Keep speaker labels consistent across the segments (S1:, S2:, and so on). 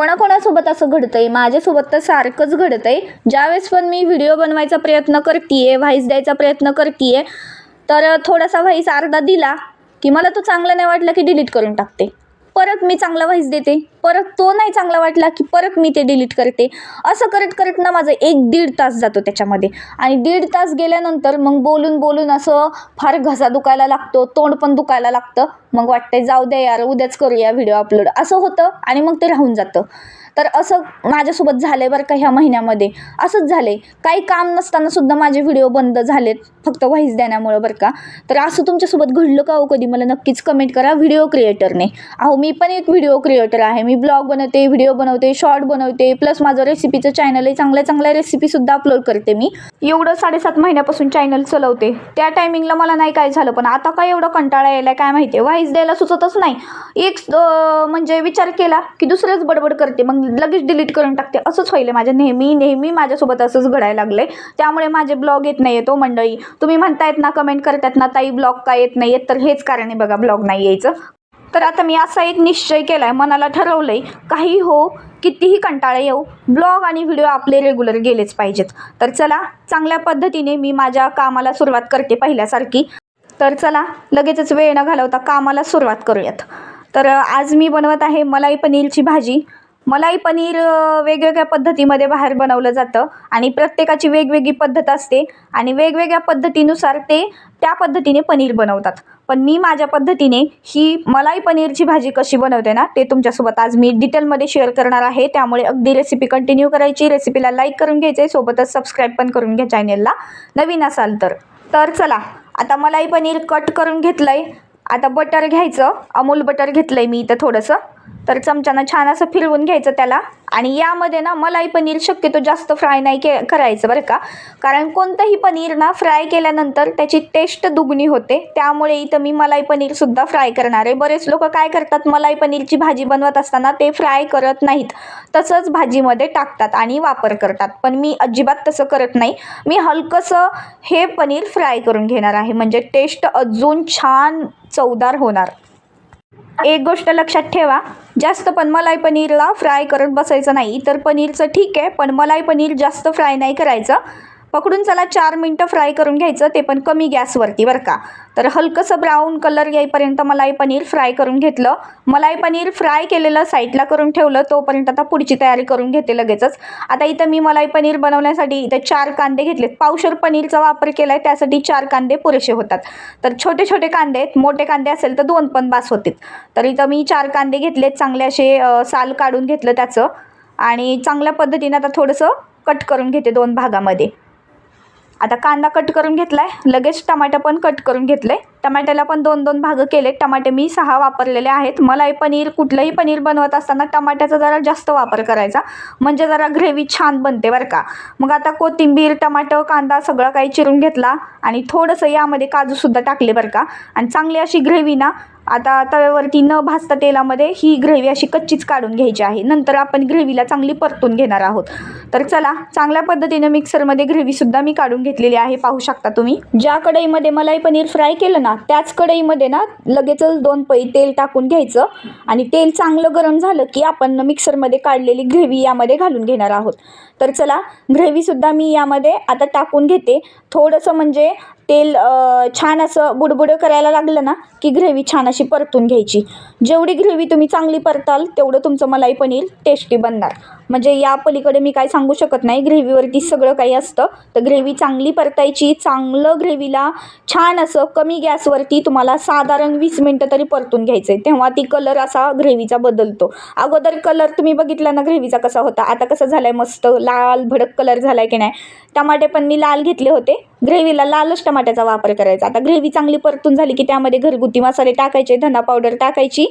S1: कोणाकोणासोबत असं घडतंय? माझ्यासोबत तर सारखंच घडतंय. ज्यावेळेस पण मी व्हिडिओ बनवायचा प्रयत्न करते व्हाईस द्यायचा प्रयत्न करते तर थोडासा व्हाईस अर्धा दिला की मला तो चांगला नाही वाटला की डिलीट करून टाकते. परत मी चांगला व्हाईस देते. परत तो नाही चांगला वाटला की परत मी ते डिलीट करते. असं करत करत ना माझं एक दीड तास जातो त्याच्यामध्ये. आणि दीड तास गेल्यानंतर मग बोलून बोलून असं फार घसा दुखायला लागतो तोंड पण दुखायला लागतं. मग वाटतंय जाऊ द्या यार उद्याच करूया व्हिडिओ अपलोड असं होतं आणि मग ते राहून जातं. तर असं माझ्यासोबत झालं आहे बरं का ह्या महिन्यामध्ये. असंच झालं आहे काही काम नसताना सुद्धा माझे व्हिडिओ बंद झालेत फक्त व्हाईस देण्यामुळं बरं का. तर असं तुमच्यासोबत घडलं का हो कधी? मला नक्कीच कमेंट करा व्हिडिओ क्रिएटरने अहो मी पण एक व्हिडिओ क्रिएटर आहे. मी ब्लॉग बनवते व्हिडिओ बनवते शॉर्ट बनवते प्लस माझं रेसिपीचं चॅनल आहे चांगल्या चांगल्या रेसिपीसुद्धा अपलोड करते मी. एवढं साडेसात महिन्यापासून चॅनल चलवते. त्या टायमिंगला मला नाही काय झालं पण आता काय एवढं कंटाळा यायला काय माहिती आहे? व्हाईस द्यायला सुचतच नाही. एक म्हणजे विचार केला की दुसरंच बडबड करते मग लगेच डिलीट करून टाकते. असंच व्हायलं माझ्या. नेहमी नेहमी माझ्यासोबत असंच घडायला लागलंय. त्यामुळे माझे ब्लॉग येत नाही येतो हो मंडळी. तुम्ही म्हणतायत ना कमेंट करतायत ना ताई ब्लॉग का येत नाही येत तर हेच कारण आहे बघा ब्लॉग नाही यायचं. तर आता मी असा एक निश्चय केला आहे मनाला ठरवलं आहे काही हो कितीही कंटाळा येऊ ब्लॉग आणि व्हिडिओ आपले रेग्युलर गेलेच पाहिजेत. तर चला चांगल्या पद्धतीने मी माझ्या कामाला सुरुवात करते पहिल्यासारखी. तर चला लगेचच वेळ न घालवता कामाला सुरुवात करूयात. तर आज मी बनवत आहे मलाई पनीरची भाजी. मलाई पनीर वेगवेगळ्या पद्धतीमध्ये बाहेर बनवलं जातं आणि प्रत्येकाची वेगवेगळी पद्धत असते आणि वेगवेगळ्या पद्धतीनुसार ते त्या पद्धतीने पनीर बनवतात. पण मी माझ्या पद्धतीने ही मलाई पनीरची भाजी कशी बनवते ना ते तुमच्यासोबत आज मी डिटेलमध्ये शेअर करणार आहे. त्यामुळे अगदी रेसिपी कंटिन्यू करायची. रेसिपीला लाईक करून घ्यायचे सोबतच सबस्क्राईब पण करून घ्या चॅनेलला नवीन असाल तर. तर चला आता मलाई पनीर कट करून घेतलं आहे आता बटर घ्यायचं. अमूल बटर घेतलं आहे मी इथं थोडंसं. तर चमच्यानं छान असं फिरवून घ्यायचं त्याला. आणि यामध्ये ना मलाई पनीर शक्यतो जास्त फ्राय नाही के करायचं बरं का. कारण कोणतंही पनीर ना फ्राय केल्यानंतर त्याची टेस्ट दुगणी होते. त्यामुळे इथं मी मलाई पनीरसुद्धा फ्राय करणार आहे. बरेच लोक काय करतात मलाई पनीरची भाजी बनवत असताना ते फ्राय करत नाहीत. तसंच भाजीमध्ये टाकतात आणि वापर करतात. पण मी अजिबात तसं करत नाही. मी हलकंसं हे पनीर फ्राय करून घेणार आहे. म्हणजे टेस्ट अजून छान चवदार होणार. एक गोष्ट लक्षात ठेवा जास्त पण मलाई पनीरला फ्राय करत बसायचं नाही तर पनीरचं ठीक आहे पण मलाई पनीर जास्त फ्राय नाही करायचं. पकडून चला चार मिनटं फ्राय करून घ्यायचं ते पण कमी गॅसवरती बरं का? तर हलकंसं ब्राऊन कलर येईपर्यंत मलाई पनीर फ्राय करून घेतलं. मलाई पनीर फ्राय केलेलं साईडला करून ठेवलं तोपर्यंत आता पुढची तयारी करून घेते लगेचच. आता इथं मी मलाई पनीर बनवण्यासाठी इथं चार कांदे घेतलेत. पावशर पनीरचा वापर केला आहे त्यासाठी चार कांदे पुरेसे होतात. तर छोटे छोटे कांदे आहेत मोठे कांदे असेल तर दोन पण बास होतील. तर इथं मी चार कांदे घेतलेत चांगले असे साल काढून घेतलं त्याचं. आणि चांगल्या पद्धतीने आता थोडंसं कट करून घेते दोन भागामध्ये. आता कांदा कट करून घेतला आहे लगेच टमाटर पण कट करून घेतलं आहे टमाट्याला पण दोन दोन भाग केले टमाटे मी सहा वापरलेले आहेत. मलाई पनीर कुठलंही पनीर बनवत असताना टमाट्याचा जरा जास्त वापर करायचा. म्हणजे जरा ग्रेव्ही छान बनते बरं का. मग आता कोथिंबीर टमाटर कांदा सगळं काही चिरून घेतला आणि थोडंसं यामध्ये काजूसुद्धा टाकले बरं का. आणि चांगली अशी ग्रेव्ही ना आता तव्यावरती न भाजता तेलामध्ये ही ग्रेव्ही अशी कच्चीच काढून घ्यायची आहे. नंतर आपण ग्रेव्हीला चांगली परतून घेणार आहोत. तर चला चांगल्या पद्धतीने मिक्सरमध्ये ग्रेव्हीसुद्धा मी काढून घेतलेली आहे. पाहू शकता तुम्ही. ज्या कढईमध्ये मलाई पनीर फ्राय केलं ना त्याच कढईमध्ये ना लगेचच दोन पै तेल टाकून घ्यायचं आणि तेल चांगलं गरम झालं की आपण मिक्सरमध्ये काढलेली ग्रेव्ही यामध्ये घालून घेणार आहोत. तर चला ग्रेव्हीसुद्धा मी यामध्ये आता टाकून घेते. थोडंसं म्हणजे तेल छान असं बुडबुडं करायला लागलं ना की ग्रेव्ही छान अशी परतून घ्यायची. जेवढी ग्रेव्ही तुम्ही चांगली परताल तेवढं तुमचं मलाई पनीर टेस्टी बनणार. म्हणजे या पलीकडे मी काय सांगू शकत नाही ग्रेव्हीवरती सगळं काही असतं तर ग्रेव्ही चांगली परतायची चांगलं ग्रेव्हीला छान असं कमी गॅसवरती तुम्हाला साधारण वीस मिनटं तरी परतून घ्यायचं आहे तेव्हा ती कलर असा ग्रेव्हीचा बदलतो. अगोदर कलर तुम्ही बघितला ना ग्रेव्हीचा कसा होता आता कसं झाला आहे मस्त लाल भडक कलर झाला आहे की नाही टमाटे पण मी लाल घेतले होते. ग्रेव्हीला लालच टमाट्याचा वापर करायचा. आता ग्रेव्ही चांगली परतून झाली की त्यामध्ये घरगुती मसाले टाकायचे धना पावडर टाकायची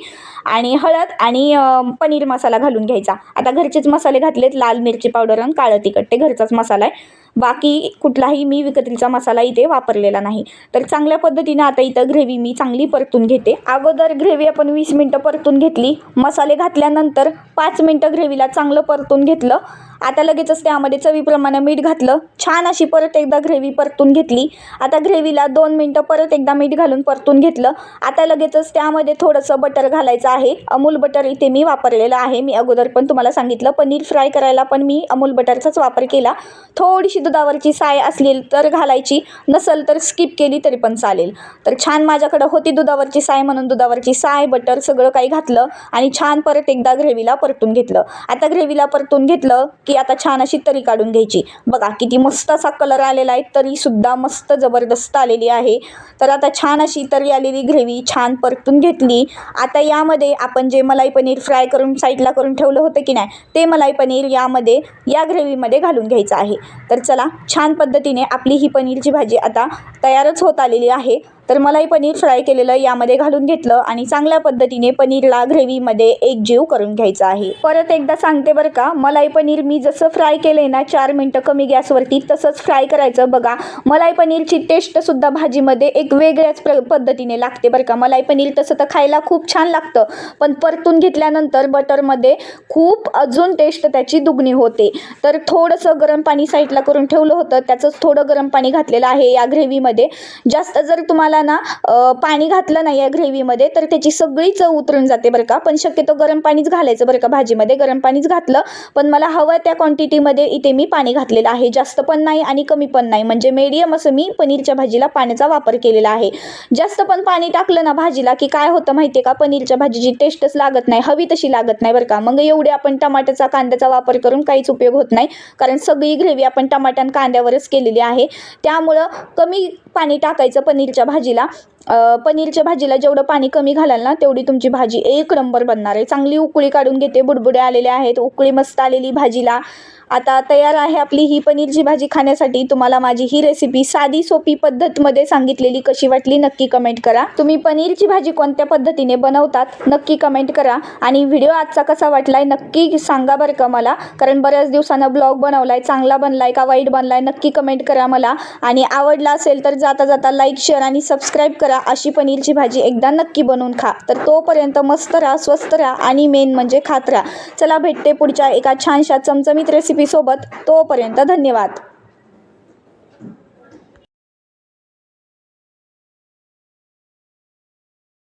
S1: आणि हळद आणि पनीर मसाला घालून घ्यायचा. आता घरचेच मसाले घातलेत लाल मिरची पावडर आणि काळं तिखट. ते घरचाच मसाला आहे. बाकी कुठलाही मी विकत्रीचा मसाला इथे वापरलेला नाही. तर चांगल्या पद्धतीनं आता इथं ग्रेव्ही मी चांगली परतून घेते. अगोदर ग्रेव्ही आपण वीस मिनटं परतून घेतली. मसाले घातल्यानंतर पाच मिनटं ग्रेव्हीला चांगलं परतून घेतलं. आता लगेचच त्यामध्ये चवीप्रमाणे मीठ घातलं. छान अशी परत एकदा ग्रेव्ही परतून घेतली. आता ग्रेव्हीला दोन मिनटं परत एकदा मीठ घालून परतून घेतलं. आता लगेचच त्यामध्ये थोडंसं बटर घालायचं आहे. अमूल बटर इथे मी वापरलेलं आहे. मी अगोदर पण तुम्हाला सांगितलं. पनीर फ्राय करायला पण मी अमूल बटरचाच वापर केला. थोडीशी दुधावरची साय असली तर घालायची नसल तर स्किप केली तरी पण चालेल. तर छान माझ्याकडं होती दुधावरची साय म्हणून दुधावरची साय बटर सगळं काही घातलं आणि छान परत एकदा ग्रेव्हीला परतून घेतलं. आता ग्रेव्हीला परतून घेतलं की आता छान अशी तरी काढून घ्यायची. बघा किती मस्त असा कलर आलेला आहे तरीसुद्धा मस्त जबरदस्त आलेली आहे. तर आता छान अशी तरी आलेली ग्रेव्ही छान परतून घेतली. आता यामध्ये आपण जे मलाई पनीर फ्राय करून साईडला करून ठेवलं होतं की नाही ते मलाई पनीर यामध्ये या ग्रेव्हीमध्ये घालून घ्यायचं आहे. तर चला छान पद्धतीने आपली ही पनीरची भाजी आता तयारच होत आलेली आहे. तर मलाई पनीर फ्राय केलेलं यामध्ये घालून घेतलं आणि चांगल्या पद्धतीने पनीरला ग्रेव्हीमध्ये एकजीव करून घ्यायचा आहे. परत एकदा सांगते बरं का मलाई पनीर मी जसं फ्राय केले ना चार मिनटं कमी गॅसवरती तसंच फ्राय करायचं. बघा मलाई पनीरची टेस्टसुद्धा भाजीमध्ये एक वेगळ्याच प्र पद्धतीने लागते बरं का. मलाई पनीर तसं तर खायला खूप छान लागतं पण परतून घेतल्यानंतर बटरमध्ये खूप अजून टेस्ट त्याची दुगणी होते. तर थोडंसं गरम पाणी साईडला करून ठेवलं होतं त्याचंच थोडं गरम पाणी घातलेलं आहे या ग्रेव्हीमध्ये जास्त जर तुम्हाला ना पाणी घातलं नाही या ग्रेव्हीमध्ये तर त्याची सगळी चव उतरून जाते बरं का. पण शक्यतो गरम पाणीच घालायचं बरं का भाजीमध्ये गरम पाणीच घातलं. पण मला हवं त्या क्वांटिटीमध्ये इथे मी पाणी घातलेलं आहे. जास्त पण नाही आणि कमी पण नाही. म्हणजे मीडियम असं मी पनीरच्या भाजीला पाण्याचा वापर केलेला आहे. जास्त पण पाणी टाकलं ना भाजीला की काय होतं माहिती आहे का? पनीरच्या भाजीची टेस्टच लागत नाही हवी तशी लागत नाही बरं का. मग एवढे आपण टमाट्याचा कांद्याचा वापर करून काहीच उपयोग होत नाही. कारण सगळी ग्रेव्ही आपण टमाट्यान कांद्यावरच केलेली आहे. त्यामुळं कमी पाणी टाकायचं पनीरच्या भाजी भाजीला पनीरच्या भाजीला जेवढं पाणी कमी घालाल ना तेवढी तुमची भाजी एक नंबर बनणार आहे. चांगली उकळी काढून घेते बुडबुडे आलेले आहेत उकळी मस्त आलेली भाजीला. आता तयार आहे आपली ही पनीरची भाजी खाण्यासाठी. तुम्हाला माझी ही रेसिपी साधी सोपी पद्धतमध्ये सांगितलेली कशी वाटली नक्की कमेंट करा. तुम्ही पनीरची भाजी कोणत्या पद्धतीने बनवतात नक्की कमेंट करा. आणि व्हिडिओ आजचा कसा वाटलाय नक्की सांगा बरं का मला. कारण बऱ्याच दिवसानं ब्लॉग बनवलाय चांगला बनलाय का वाईट बनलाय नक्की कमेंट करा मला. आणि आवडला असेल तर जाता जाता लाईक शेअर आणि सबस्क्राईब करा. अशी पनीरची भाजी एकदा नक्की बनवून खा. तर तोपर्यंत मस्त राहा स्वस्त राहा आणि मेन म्हणजे खात राहा. चला भेटते पुढच्या एका छानशा चमचमीत रेसिपी रेसिपीसोबत तोपर्यंत धन्यवाद.